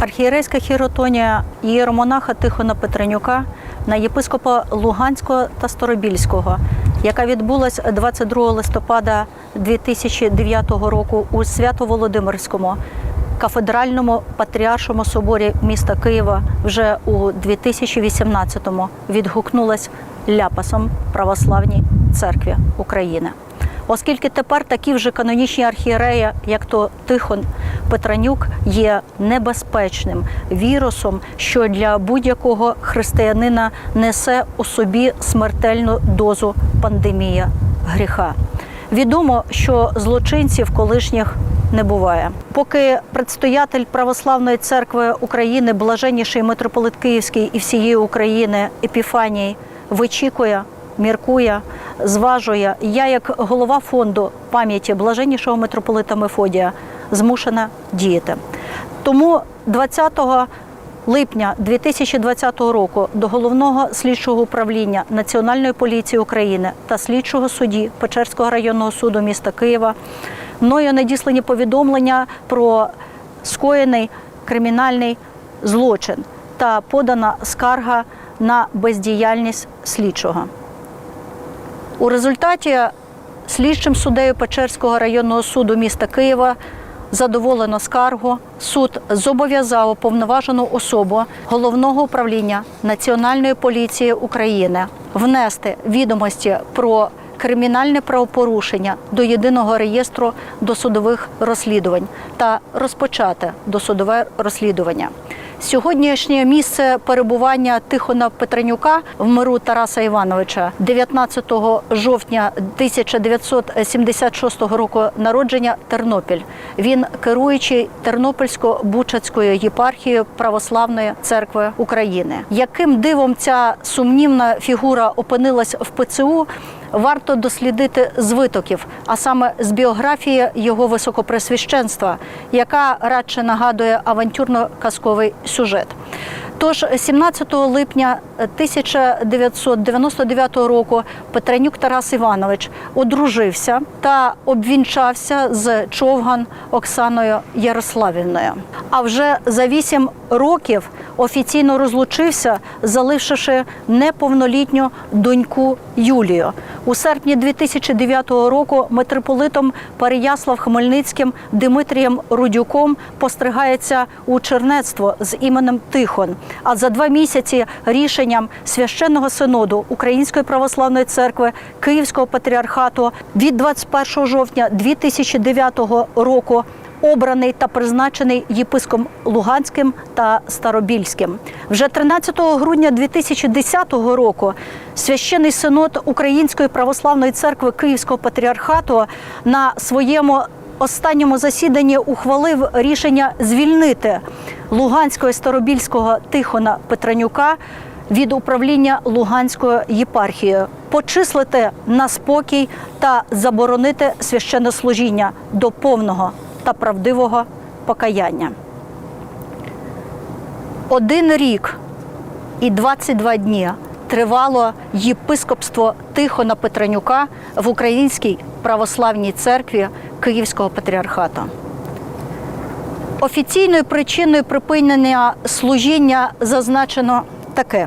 Архієрейська хіротонія єромонаха Тихона Петренюка на єпископа Луганського та Старобільського, яка відбулась 22 листопада 2009 року у Свято-Володимирському кафедральному патріаршому соборі міста Києва вже у 2018-му відгукнулась ляпасом православній церкві України. Оскільки тепер такі вже канонічні архієреї, як то Тихон Петранюк, є небезпечним вірусом, що для будь-якого християнина несе у собі смертельну дозу пандемія гріха. Відомо, що злочинців колишніх не буває. Поки предстоятель Православної церкви України, блаженніший митрополит Київський і всієї України Епіфаній вичікує, міркує, зважує. Я, як голова фонду пам'яті блаженнішого митрополита Мефодія, змушена діяти. Тому 20 липня 2020 року до головного слідчого управління Національної поліції України та слідчого судді Печерського районного суду міста Києва мною надіслані повідомлення про скоєний кримінальний злочин та подана скарга на бездіяльність слідчого. У результаті слідчим суддею Печерського районного суду міста Києва задоволено скаргу. Суд зобов'язав уповноважену особу головного управління Національної поліції України внести відомості про кримінальне правопорушення до єдиного реєстру досудових розслідувань та розпочати досудове розслідування. Сьогоднішнє місце перебування Тихона Петренюка в миру Тараса Івановича 19 жовтня 1976 року народження Тернопіль. Він керуючий Тернопільсько-Бучацькою єпархією Православної церкви України. Яким дивом ця сумнівна фігура опинилась в ПЦУ? Варто дослідити з витоків, а саме з біографії його високопресвященства, яка радше нагадує авантюрно-казковий сюжет. Тож 17 липня 1999 року Петренюк Тарас Іванович одружився та обвінчався з Човган Оксаною Ярославівною. А вже за вісім років офіційно розлучився, залишивши неповнолітню доньку Юлію. У серпні 2009 року митрополитом Переяслав Хмельницьким Дмитрієм Рудюком постригається у чернецтво з іменем Тихон. А за два місяці рішенням священного синоду Української православної церкви Київського патріархату від 21 жовтня 2009 року обраний та призначений єпископом Луганським та Старобільським. Вже 13 грудня 2010 року священний синод Української православної церкви Київського патріархату на своєму останньому засіданні ухвалив рішення звільнити Луганського Старобільського Тихона Петранюка від управління Луганською єпархією, почислити на спокій та заборонити священнослужіння до повного та правдивого покаяння. Один рік і 22 дні тривало єпископство Тихона Петранюка в Українській православній церкві Київського патріархату. Офіційною причиною припинення служіння зазначено таке.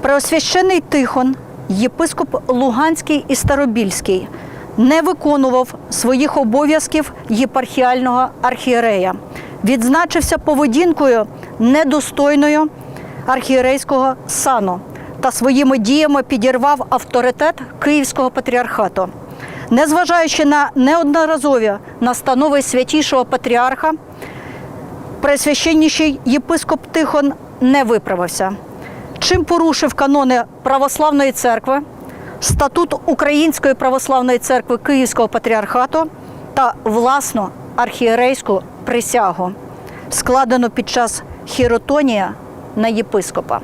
Преосвящений Тихон, єпископ Луганський і Старобільський, не виконував своїх обов'язків єпархіального архієрея, відзначився поведінкою недостойною архієрейського сану та своїми діями підірвав авторитет Київського патріархату. Незважаючи на неодноразові настанови святішого патріарха, пресвященніший єпископ Тихон не виправився, чим порушив канони православної церкви, статут Української православної церкви Київського патріархату та власну архієрейську присягу, складену під час хіротонія на єпископа.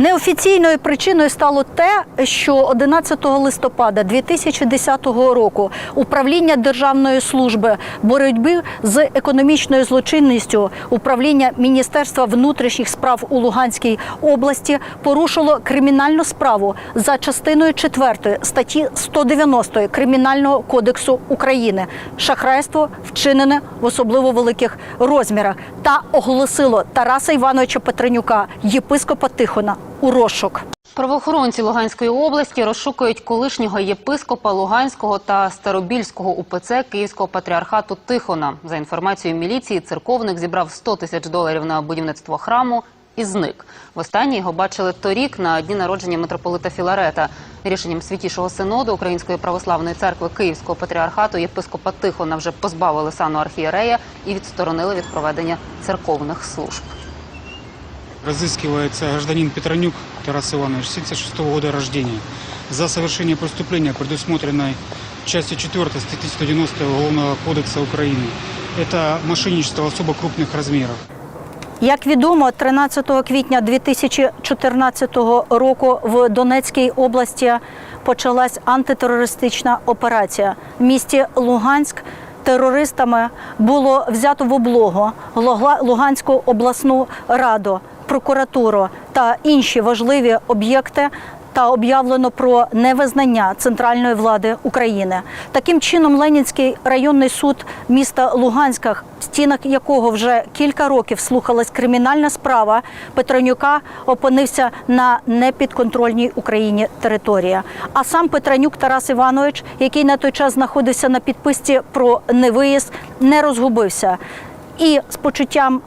Неофіційною причиною стало те, що 11 листопада 2010 року управління Державної служби боротьби з економічною злочинністю управління Міністерства внутрішніх справ у Луганській області порушило кримінальну справу за частиною 4 статті 190 Кримінального кодексу України. Шахрайство вчинене в особливо великих розмірах. Та оголосило Тараса Івановича Петренюка, єпископа Тихона, у розшук. Правоохоронці Луганської області розшукують колишнього єпископа Луганського та Старобільського УПЦ Київського патріархату Тихона. За інформацією міліції, церковник зібрав 100 тисяч доларів на будівництво храму і зник. Востаннє його бачили торік на дні народження митрополита Філарета. Рішенням святішого синоду Української православної церкви Київського патріархату єпископа Тихона вже позбавили сану архієрея і відсторонили від проведення церковних служб Разыскивается гражданин Петронюк Тарас Иванович, 76 года рождения, за совершение преступления, предусмотренной частью 4 статьи 190 Уголовного кодекса Украины. Это мошенничество особо крупных размеров. Як відомо, 13 квітня 2014 року в Донецькій області почалась антитерористична операція. В місті Луганськ терористами було взято в облогу Луга- Луганську обласну раду, прокуратуру та інші важливі об'єкти. Та об'явлено про невизнання центральної влади України. Таким чином, Ленінський районний суд міста Луганська, в стінах якого вже кілька років слухалась кримінальна справа Петронюка, опинився на непідконтрольній Україні території. А сам Петронюк Тарас Іванович, який на той час знаходився на підписці про невиїзд, не розгубився і з почуттям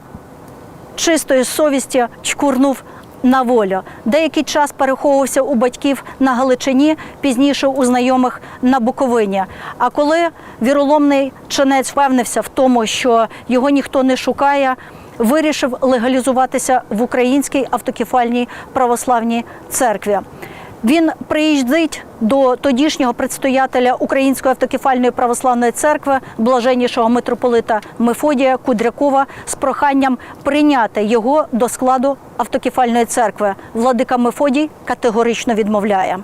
чистої совісті чкурнув на волю. Деякий час переховувався у батьків на Галичині, пізніше у знайомих на Буковині. А коли віроломний чинець впевнився в тому, що його ніхто не шукає, вирішив легалізуватися в Українській автокефальній православній церкві. Він приїздить до тодішнього предстоятеля Української автокефальної православної церкви, блаженнішого митрополита Мефодія Кудрякова, з проханням прийняти його до складу автокефальної церкви. Владика Мефодій категорично відмовляє.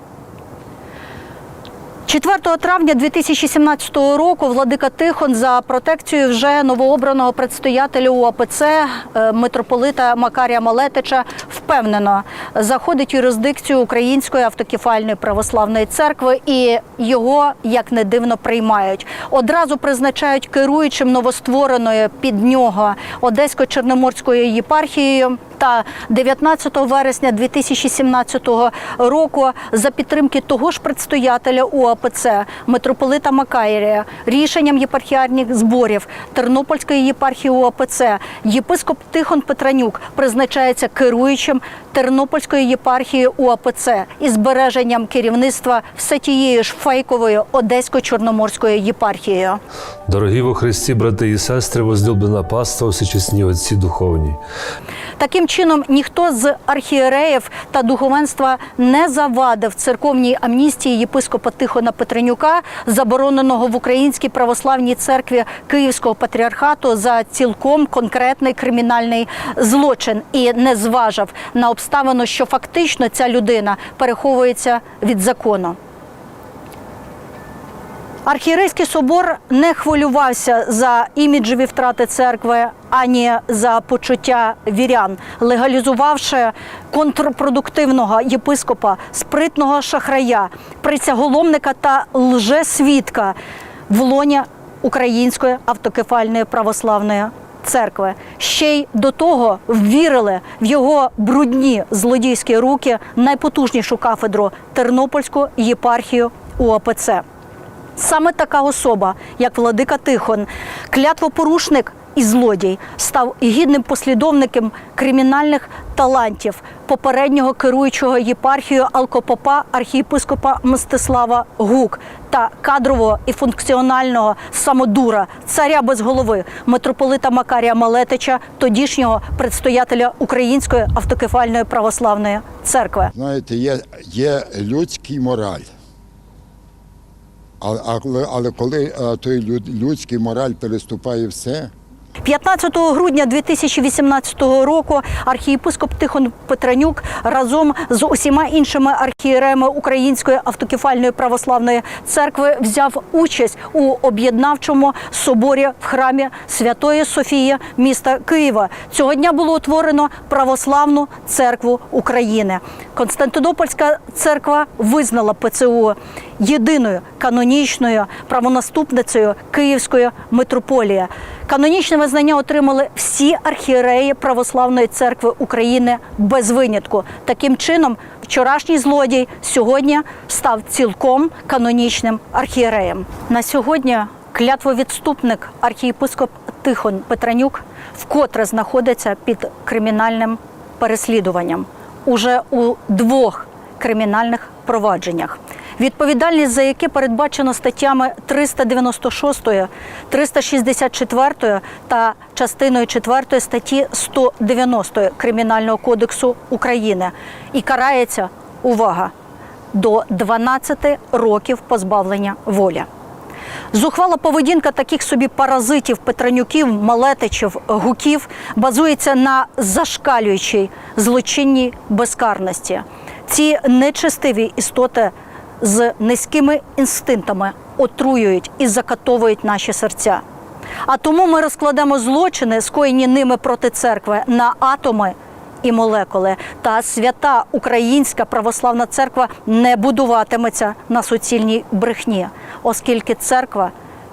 4 травня 2017 року владика Тихон за протекцією вже новообраного предстоятеля УАПЦ е, митрополита Макарія Малетича впевнено заходить юрисдикцію Української автокефальної православної церкви і його як не дивно приймають. Одразу призначають керуючим новоствореної під нього Одесько-Чорноморською єпархією. Та 19 вересня 2017 року за підтримки того ж предстоятеля УАПЦ митрополита Макарія рішенням єпархіарних зборів Тернопільської єпархії УАПЦ єпископ Тихон Петранюк призначається керуючим Тернопільської єпархії УАПЦ із збереженням керівництва все тією ж фейковою Одесько-Чорноморською єпархією. Дорогі во Христі, брати і сестри, возлюблена паства, всечесні отці духовні. Таким чином, ніхто з архієреїв та духовенства не завадив церковній амністії єпископа Тихона Петренюка, забороненого в Українській православній церкві Київського патріархату за цілком конкретний кримінальний злочин і не зважав на обставину, що фактично ця людина переховується від закону. Архієрейський собор не хвилювався за іміджеві втрати церкви ані за почуття вірян, легалізувавши контрпродуктивного єпископа, спритного шахрая, присяголомника та лжесвідка в лоні Української автокефальної православної церкви. Ще й до того ввірили в його брудні злодійські руки найпотужнішу кафедру Тернопільську єпархію УАПЦ. Саме така особа, як владика Тихон, клятвопорушник і злодій, став гідним послідовником кримінальних талантів попереднього керуючого єпархією алкопопа архієпископа Мстислава Гук та кадрового і функціонального самодура, царя без голови, митрополита Макарія Малетича, тодішнього предстоятеля Української автокефальної православної церкви. Знаєте, є, є людський мораль. А- Але, але коли е, той люд- людський мораль переступає все, 15 грудня 2018 року архієпископ Тихон Петренюк разом з усіма іншими архієреями Української автокефальної православної церкви взяв участь у об'єднавчому соборі в храмі Святої Софії міста Києва. Цього дня було утворено православну церкву України. Константинопольська церква визнала ПЦУ єдиною канонічною правонаступницею Київської митрополії. Канонічне визнання отримали всі архієреї Православної церкви України без винятку. Таким чином, вчорашній злодій сьогодні став цілком канонічним архієреєм. На сьогодні клятвовідступник архієпископ Тихон Петранюк вкотре знаходиться під кримінальним переслідуванням уже у двох кримінальних провадженнях. Відповідальність за яке передбачено статтями 396, 364 та частиною 4 статті 190 Кримінального кодексу України і карається увага до 12 років позбавлення волі. Зухвала поведінка таких собі паразитів, Петранюків, Малетичів, Гуків базується на зашкалюючій злочинній безкарності. Ці нечестиві істоти з низькими інстинктами отруюють і закатовують наші серця. А тому ми розкладемо злочини, скоєні ними проти церкви, на атоми і молекули. Та свята Українська православна церква не будуватиметься на суцільній брехні, оскільки церква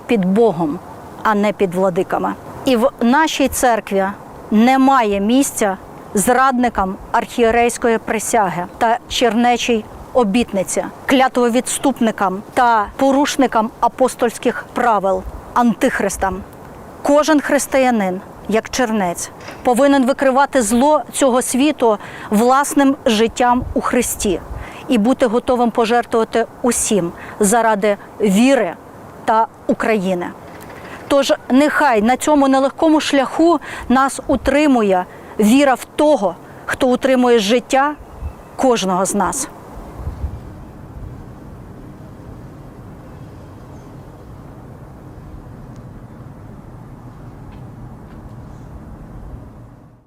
під Богом, а не під владиками. І в нашій церкві немає місця зрадникам архієрейської присяги та чернечій обітниці, клятвовідступникам та порушникам апостольських правил, антихристам. Кожен християнин, як чернець, повинен викривати зло цього світу власним життям у Христі і бути готовим пожертвувати усім заради віри та України. Тож нехай на цьому нелегкому шляху нас утримує віра в того, хто утримує життя кожного з нас.